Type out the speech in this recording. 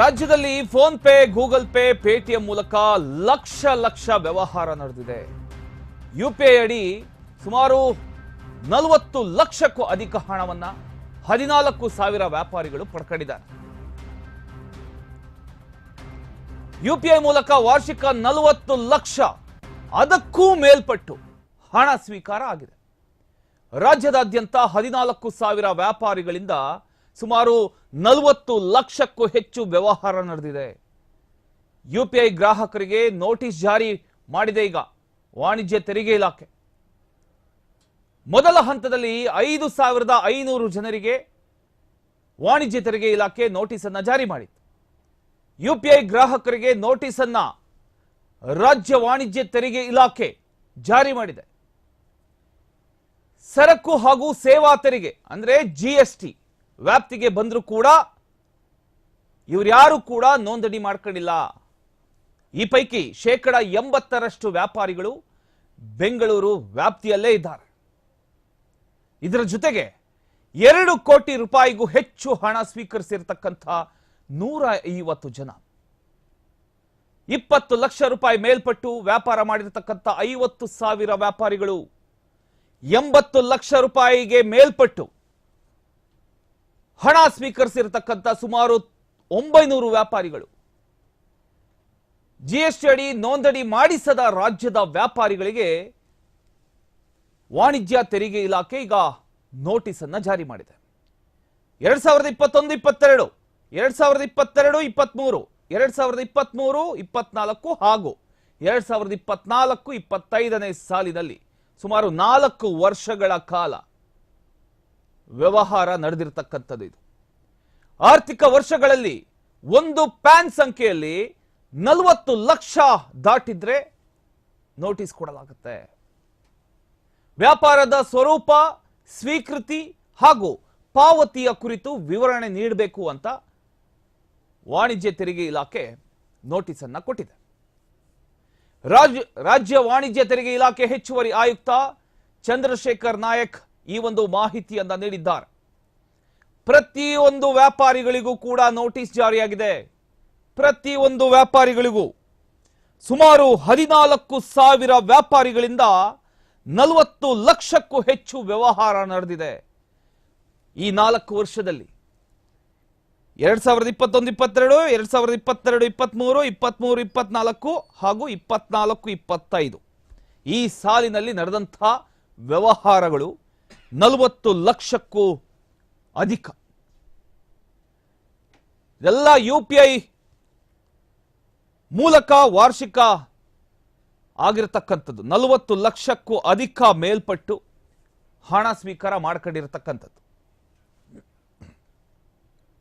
ರಾಜ್ಯದಲ್ಲಿ phone pay, Google pay, Paytm ಮೂಲಕ ಲಕ್ಷ ಲಕ್ಷ ವ್ಯವಹಾರ ನಡೆದಿದೆ. ಯು ಪಿ ಐ ಅಡಿ ಸುಮಾರು ನಲವತ್ತು ಲಕ್ಷಕ್ಕೂ ಅಧಿಕ ಹಣವನ್ನ ಹದಿನಾಲ್ಕು ಸಾವಿರ ವ್ಯಾಪಾರಿಗಳು ಪಡ್ಕೊಂಡಿದ್ದಾರೆ. ಯು ಪಿ ಐ ಮೂಲಕ ವಾರ್ಷಿಕ ನಲವತ್ತು ಲಕ್ಷ, ಅದಕ್ಕೂ ಮೇಲ್ಪಟ್ಟು ಹಣ ಸ್ವೀಕಾರ ಆಗಿದೆ. ರಾಜ್ಯದಾದ್ಯಂತ ಹದಿನಾಲ್ಕು ಸಾವಿರ ವ್ಯಾಪಾರಿಗಳಿಂದ ಸುಮಾರು ನಲವತ್ತು ಲಕ್ಷಕ್ಕೂ ಹೆಚ್ಚು ವ್ಯವಹಾರ ನಡೆದಿದೆ. ಯುಪಿಐ ಗ್ರಾಹಕರಿಗೆ ನೋಟಿಸ್ ಜಾರಿ ಮಾಡಿದೆ ಈಗ, ವಾಣಿಜ್ಯ ತೆರಿಗೆ ಇಲಾಖೆ. ಮೊದಲ ಹಂತದಲ್ಲಿ ಐದು ಸಾವಿರದ ಐನೂರು ಜನರಿಗೆ ವಾಣಿಜ್ಯ ತೆರಿಗೆ ಇಲಾಖೆ ನೋಟಿಸ್ ಅನ್ನ ಜಾರಿ ಮಾಡಿತ್ತು. ಯುಪಿಐ ಗ್ರಾಹಕರಿಗೆ ನೋಟಿಸ್ ಅನ್ನ ರಾಜ್ಯ ವಾಣಿಜ್ಯ ತೆರಿಗೆ ಇಲಾಖೆ ಜಾರಿ ಮಾಡಿದೆ. ಸರಕು ಹಾಗೂ ಸೇವಾ ತೆರಿಗೆ, ಅಂದ್ರೆ ಜಿಎಸ್ಟಿ ವ್ಯಾಪ್ತಿಗೆ ಬಂದರೂ ಕೂಡ ಇವ್ರ್ಯಾರು ಕೂಡ ನೋಂದಣಿ ಮಾಡ್ಕೊಂಡಿಲ್ಲ. ಈ ಪೈಕಿ ಶೇಕಡ ಎಂಬತ್ತರಷ್ಟು ವ್ಯಾಪಾರಿಗಳು ಬೆಂಗಳೂರು ವ್ಯಾಪ್ತಿಯಲ್ಲೇ ಇದ್ದಾರೆ. ಇದರ ಜೊತೆಗೆ ಎರಡು ಕೋಟಿ ರೂಪಾಯಿಗೂ ಹೆಚ್ಚು ಹಣ ಸ್ವೀಕರಿಸಿರ್ತಕ್ಕಂಥ ನೂರ ಐವತ್ತು ಜನ. ಇಪ್ಪತ್ತು ಲಕ್ಷ ರೂಪಾಯಿ ಮೇಲ್ಪಟ್ಟು ವ್ಯಾಪಾರ ಮಾಡಿರತಕ್ಕಂಥ ಐವತ್ತು ಸಾವಿರ ವ್ಯಾಪಾರಿಗಳು ಎಂಬತ್ತು ಲಕ್ಷ ರೂಪಾಯಿಗೆ ಮೇಲ್ಪಟ್ಟು ಹಣ ಸ್ವೀಕರಿಸಿರ್ತಕ್ಕಂಥ ಸುಮಾರು ಒಂಬೈನೂರು ವ್ಯಾಪಾರಿಗಳು. ಜಿಎಸ್ಟಿ ಅಡಿ ನೋಂದಣಿ ಮಾಡಿಸದ ರಾಜ್ಯದ ವ್ಯಾಪಾರಿಗಳಿಗೆ ವಾಣಿಜ್ಯ ತೆರಿಗೆ ಇಲಾಖೆ ಈಗ ನೋಟಿಸ್ ಅನ್ನ ಜಾರಿ ಮಾಡಿದೆ. ಎರಡ್ ಸಾವಿರದ ಇಪ್ಪತ್ತೊಂದು, ಇಪ್ಪತ್ತೆರಡು, ಎರಡ್ ಸಾವಿರದ ಇಪ್ಪತ್ತೆರಡು, ಇಪ್ಪತ್ಮೂರು, ಎರಡ್ ಸಾವಿರದ ಇಪ್ಪತ್ಮೂರು, ಇಪ್ಪತ್ನಾಲ್ಕು ಹಾಗೂ ಎರಡ್ ಸಾವಿರದ ಇಪ್ಪತ್ನಾಲ್ಕು, ಇಪ್ಪತ್ತೈದನೇ ಸಾಲಿನಲ್ಲಿ ಸುಮಾರು ನಾಲ್ಕು ವರ್ಷಗಳ ಕಾಲ ವ್ಯವಹಾರ ನಡೆದಿರ್ತಕ್ಕಂಥದ್ದು ಇದು. ಆರ್ಥಿಕ ವರ್ಷಗಳಲ್ಲಿ ಒಂದು ಪ್ಯಾನ್ ಸಂಖ್ಯೆಯಲ್ಲಿ ನಲವತ್ತು ಲಕ್ಷ ದಾಟಿದ್ರೆ ನೋಟಿಸ್ ಕೊಡಲಾಗುತ್ತೆ. ವ್ಯಾಪಾರದ ಸ್ವರೂಪ, ಸ್ವೀಕೃತಿ ಹಾಗೂ ಪಾವತಿಯ ಕುರಿತು ವಿವರಣೆ ನೀಡಬೇಕು ಅಂತ ವಾಣಿಜ್ಯ ತೆರಿಗೆ ಇಲಾಖೆ ನೋಟಿಸ್ ಅನ್ನ ಕೊಟ್ಟಿದೆ. ರಾಜ್ಯ ರಾಜ್ಯ ವಾಣಿಜ್ಯ ತೆರಿಗೆ ಇಲಾಖೆ ಹೆಚ್ಚುವರಿ ಆಯುಕ್ತ ಚಂದ್ರಶೇಖರ್ ನಾಯಕ್ ಈ ಒಂದು ಮಾಹಿತಿಯನ್ನ ನೀಡಿದ್ದಾರೆ. ಪ್ರತಿಯೊಂದು ವ್ಯಾಪಾರಿಗಳಿಗೂ ಕೂಡ ನೋಟಿಸ್ ಜಾರಿಯಾಗಿದೆ. ಪ್ರತಿಯೊಂದು ವ್ಯಾಪಾರಿಗಳಿಗೂ ಸುಮಾರು ಹದಿನಾಲ್ಕು ಸಾವಿರ ವ್ಯಾಪಾರಿಗಳಿಂದ ನಲವತ್ತು ಲಕ್ಷಕ್ಕೂ ಹೆಚ್ಚು ವ್ಯವಹಾರ ನಡೆದಿದೆ. ಈ ನಾಲ್ಕು ವರ್ಷದಲ್ಲಿ ಎರಡ್ ಸಾವಿರದ ಇಪ್ಪತ್ತೊಂದು, ಇಪ್ಪತ್ತೆರಡು, ಎರಡ್ ಸಾವಿರದ ಇಪ್ಪತ್ತೆರಡು ಇಪ್ಪತ್ಮೂರು ಇಪ್ಪತ್ಮೂರು ಇಪ್ಪತ್ನಾಲ್ಕು ಹಾಗೂ ಇಪ್ಪತ್ನಾಲ್ಕು, ಇಪ್ಪತ್ತೈದು ಈ ಸಾಲಿನಲ್ಲಿ ನಡೆದಂಥ ವ್ಯವಹಾರಗಳು ನಲವತ್ತು ಲಕ್ಷಕ್ಕೂ ಅಧಿಕ. ಎಲ್ಲ ಯು ಪಿ ಐ ಮೂಲಕ ವಾರ್ಷಿಕ ಆಗಿರತಕ್ಕಂಥದ್ದು. ನಲವತ್ತು ಲಕ್ಷಕ್ಕೂ ಅಧಿಕ ಮೇಲ್ಪಟ್ಟು ಹಣ ಸ್ವೀಕಾರ ಮಾಡ್ಕೊಂಡಿರತಕ್ಕಂಥದ್ದು.